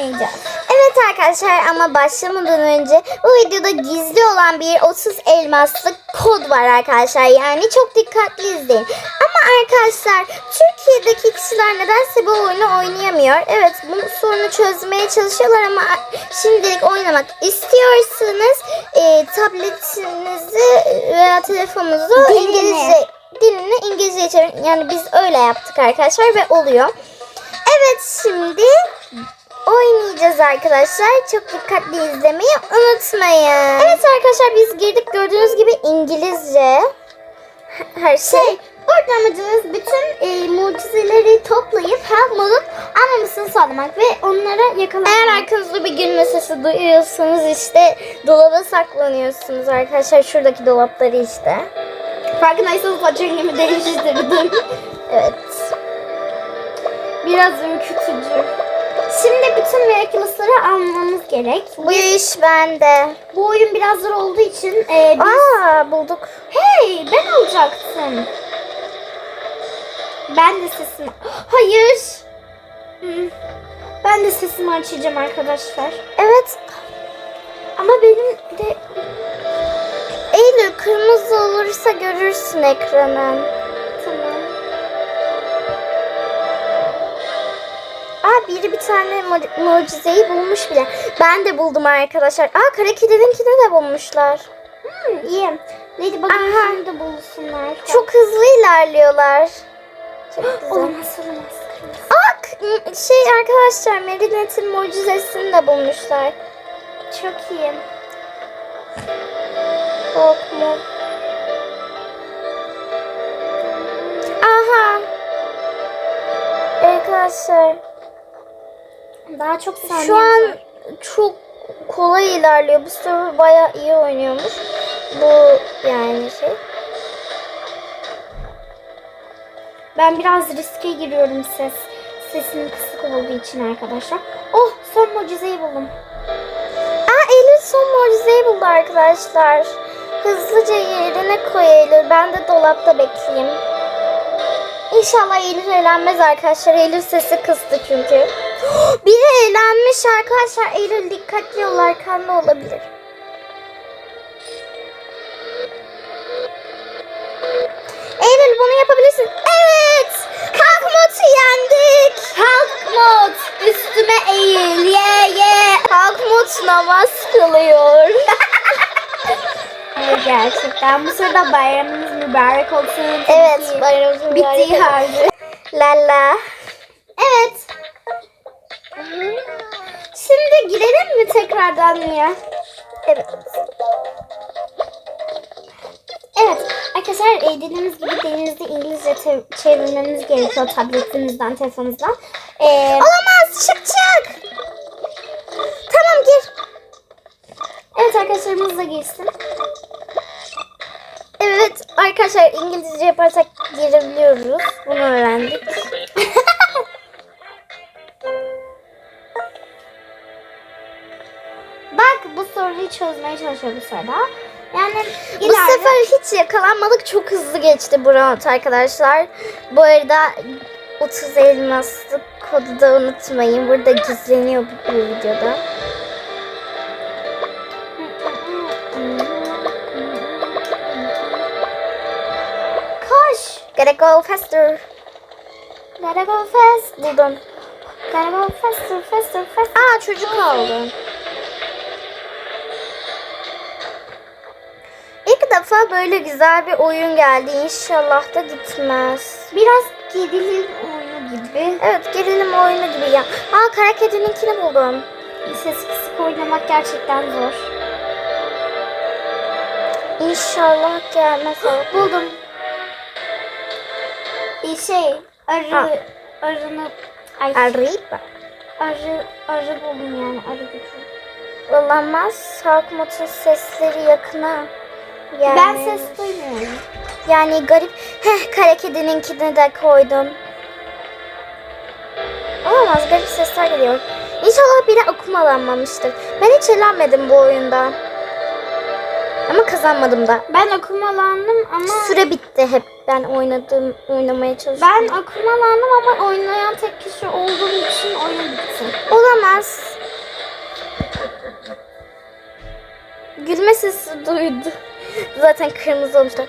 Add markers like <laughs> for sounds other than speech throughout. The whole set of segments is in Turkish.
oynayacağız. Evet arkadaşlar ama başlamadan önce bu videoda gizli olan bir 30 elmaslık kod var arkadaşlar. Yani çok dikkatli izleyin. Ama arkadaşlar Türkiye'deki kişiler nedense bu oyunu oynayamıyor. Evet bu sorunu çözmeye çalışıyorlar ama şimdilik oynamak istiyorsanız e, tabletinizi veya telefonunuzu. İngilizce dilini İngilizceye çevirin. Yani biz öyle yaptık arkadaşlar ve oluyor. Evet şimdi oynayacağız arkadaşlar. Çok dikkatli izlemeyi unutmayın. Evet arkadaşlar biz girdik gördüğünüz gibi İngilizce. Her şey. Şey, burada amacımız bütün e, mucizeleri toplayıp Helmut'un anlamasını sağlamak ve onlara yakalamak. Eğer arkanızda bir gülme sesi duyuyorsanız işte dolaba saklanıyorsunuz arkadaşlar. Şuradaki dolapları işte. Farkındaysanız rengimi değiştirdim. Evet. Biraz ürkütücü. Şimdi bütün Miraculous'ları almamız gerek. Bu iş bende. Bu oyun biraz zor olduğu için e, biz... Aa bulduk. Hey ben alacaktım. Ben de sesimi... Hayır. Hmm. Ben de sesimi açacağım arkadaşlar. Evet. Ama benim de... Eylül kırmızı olursa görürsün ekranın. Biri bir tane mu- mucizeyi bulmuş bile. Ben de buldum arkadaşlar. Aa kara kedininkini de bulmuşlar. Hmm, iyi. Ladybug'ın seni de bulsunlar. Çok hızlı ilerliyorlar. Çok güzel. Olamaz olamaz. kırmızı. Aa k- şey arkadaşlar Marinette'in mucizesini de bulmuşlar. Çok iyi. Ok mu? Aha. Arkadaşlar Daha çok saniye şu an çok kolay ilerliyor. Bu server bayağı iyi oynuyormuş. Bu yani şey. Ben biraz riske giriyorum ses. Sesim kısık olduğu için arkadaşlar. Oh son mucizeyi buldum. Aa Eylül son mucizeyi buldu arkadaşlar. Hızlıca yerine koy Eylül. Ben de dolapta bekleyeyim. İnşallah Eylül eğlenmez arkadaşlar. Eylül sesi kıstı çünkü. <gasps> Biri eğlenmiş arkadaşlar. Eylül dikkatli ol arkanda olabilir. Eylül bunu yapabilirsin. Evet. Kalk Mot'u yendik. Kalk mod üstüme eğil ye ye. Kalk Mot namaz kılıyor. <laughs> Evet, gerçekten bu sırada bayramınız mübarek olsun. evet Bittiği mübarek olsun. halde. Lala. Evet. Şimdi girelim mi tekrardan ya? Evet. Evet arkadaşlar e, dediğimiz gibi dilinizde İngilizce çevirmeniz gerekiyor tabletinizden, telefonunuzdan. E, Olamaz çık çık. Tamam gir. evet arkadaşlarımız da girsin. Evet arkadaşlar İngilizce yaparsak girebiliyoruz. Bunu öğrendik. Soruyu çözmeye çalışıyor bu sırada. Yani Bu ileride- sefer hiç yakalanmadık. Çok hızlı geçti bu round arkadaşlar. Bu arada 30 elmaslık kodu da unutmayın. Burada gizleniyor bu, bu videoda. Koş. Gotta go faster. Gotta go fast. Buldum. Gotta go faster, faster, faster. Aa çocuk aldı. Defa böyle güzel bir oyun geldi. İnşallah da gitmez. Biraz gerilim oyunu gibi. Evet gerilim oyunu gibi ya. Aa kara kedininkini buldum. Ses kısık oynamak gerçekten zor. İnşallah gelmez. Buldum. Bir şey arı Ha. arını ay Arriba. arı arı buldum yani arı gücü. Olamaz. Sarkmot'un sesleri yakına. Yani, ben ses duymuyorum. Yani garip. Heh kara kedininkini de koydum. Olamaz garip sesler geliyor. İnşallah biri okumalanmamıştır. Ben hiç eğlenmedim bu oyunda. Ama kazanmadım da. Ben okumalandım ama... Süre bitti hep. Ben oynadığım, oynamaya çalıştım. Ben okumalandım ama oynayan tek kişi olduğum için oyun bitti. Olamaz. Gülme sesi duydu. Zaten kırmızı olmuşlar.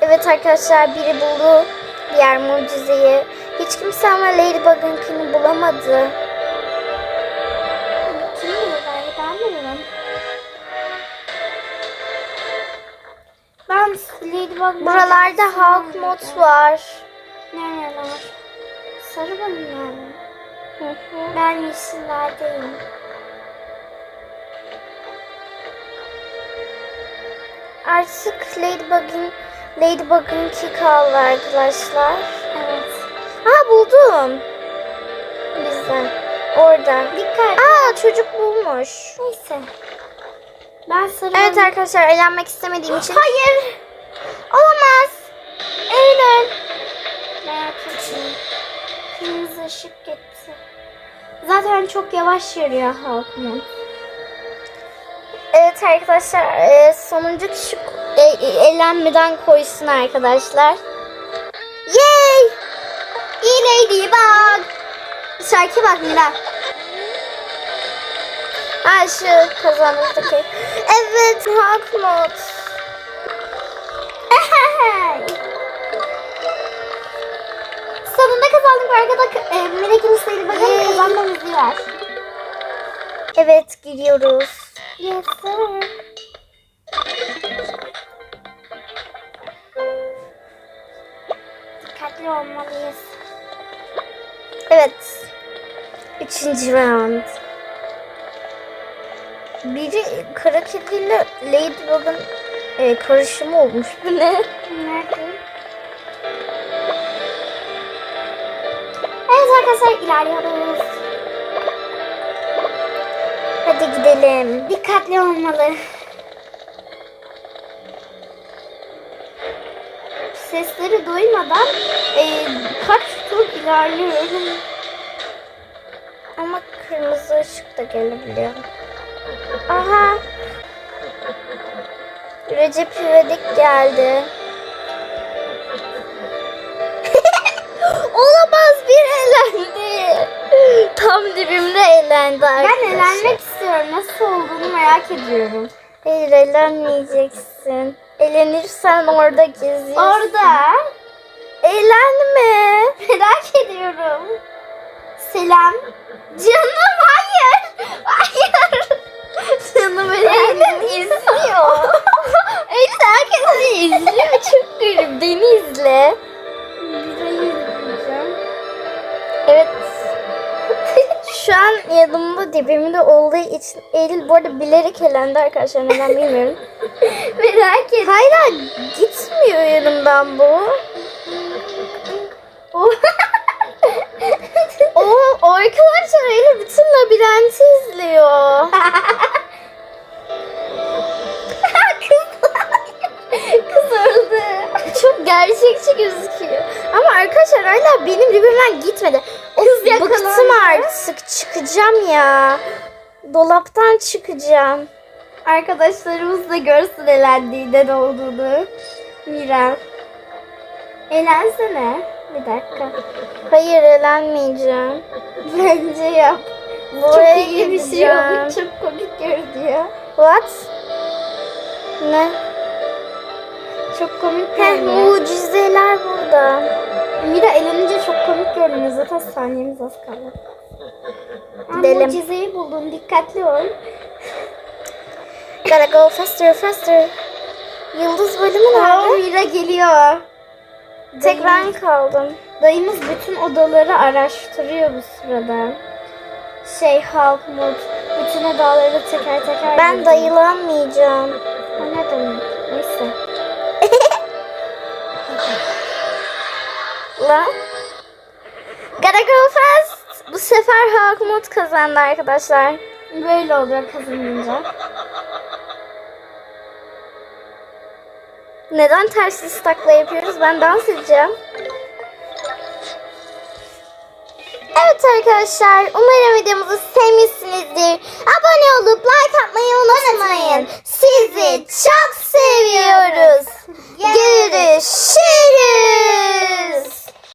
Evet arkadaşlar biri buldu diğer mucizeyi. Hiç kimse ama Ladybug'ınkini bulamadı. Kim bilir belki ben bilirim. Ben Ladybug Buralarda Hulk mod var. Nereler? Sarı bölümler mi? Ben yeşillerdeyim. Artık Ladybug'ın Ladybug'ınki kaldı arkadaşlar. Evet. Ha buldum. Bizden. Orada. Dikkat. Aa çocuk bulmuş. Neyse. Ben sarı Evet arkadaşlar eğlenmek istemediğim için. Hayır. Olamaz. Eylül. Merak etmeyin. Kırmızı ışık gitti. Zaten çok yavaş yürüyor halkımın. Evet arkadaşlar e, sonuncu kişi e, e, eğlenmeden koysun arkadaşlar. Yay! İyi Ladybug. Şarkı bak Mira. Ha şu kazandaki. Evet Hulk mod. <laughs> Sonunda kazandık. Arkada e, Miraculous Ladybug'ın Yay. kazanma müziği var. Evet giriyoruz. Yes sir. Dikkatli olmalıyız. Evet. Üçüncü round. Biri kara kediyle Ladybug'ın e, karışımı olmuş. Bu ne? Nerede? Evet arkadaşlar ilerliyoruz. Hadi gidelim. Dikkatli olmalı. Sesleri duymadan e, kaç tur ilerliyorum. Ama kırmızı ışık da gelebiliyor. Aha. Recep İvedik geldi. <laughs> Olamaz bir elendi. Tam dibimde elendi Ben arkadaşlar. eğlenmek istiyorum. Nasıl olduğunu merak ediyorum. Hayır eğlenmeyeceksin. Eğlenirsen orada geziyorsun. Orada Eğlenme. merak ediyorum. Selam. Canım hayır. Hayır. Canım Eylül izliyor. Eylül herkes izliyor. Çok garip. Beni izle. Burayı izleyeceğim. Evet. Şu an yanımda dibimde olduğu için Eylül bu arada bilerek elendi arkadaşlar. Neden bilmiyorum. <laughs> Merak. Hayır hayır, gitmiyor yanımdan bu. O arkadaşlar Eylül bütün labirenti izliyor. <laughs> Kız öldü. Çok gerçekçi gözüküyor. Ama arkadaşlar hala benim dibimden gitmedi. Yakalandı. bıktım artık. Çıkacağım ya. Dolaptan çıkacağım. Arkadaşlarımız da görsün elendiğinde ne olduğunu. Mira. Elensene. Bir dakika. Hayır elenmeyeceğim. Bence yap. Buraya çok iyi bir şey oldu. Çok komik görünüyor. What? Ne? Çok komik Heh, mucizeler burada. Mira elenince çok komik görünüyor. Zaten saniyemiz az kaldı. Gidelim. Mucizeyi buldun. Dikkatli ol. Gotta go faster faster. Yıldız bölümü nerede? Mira geliyor. Tek ben kaldım. Dayımız bütün odaları araştırıyor bu sırada. Şey halk mod. Bütün odaları teker teker Ben dayılanmayacağım. O ne demek? Neyse. <laughs> Gotta go fast. Bu sefer mod kazandı arkadaşlar. Böyle oluyor kazanınca. Neden ters takla yapıyoruz? Ben dans edeceğim. Evet arkadaşlar, umarım videomuzu sevmişsinizdir. Abone olup like atmayı unutmayın. Sizi çok seviyoruz. Görüşürüz.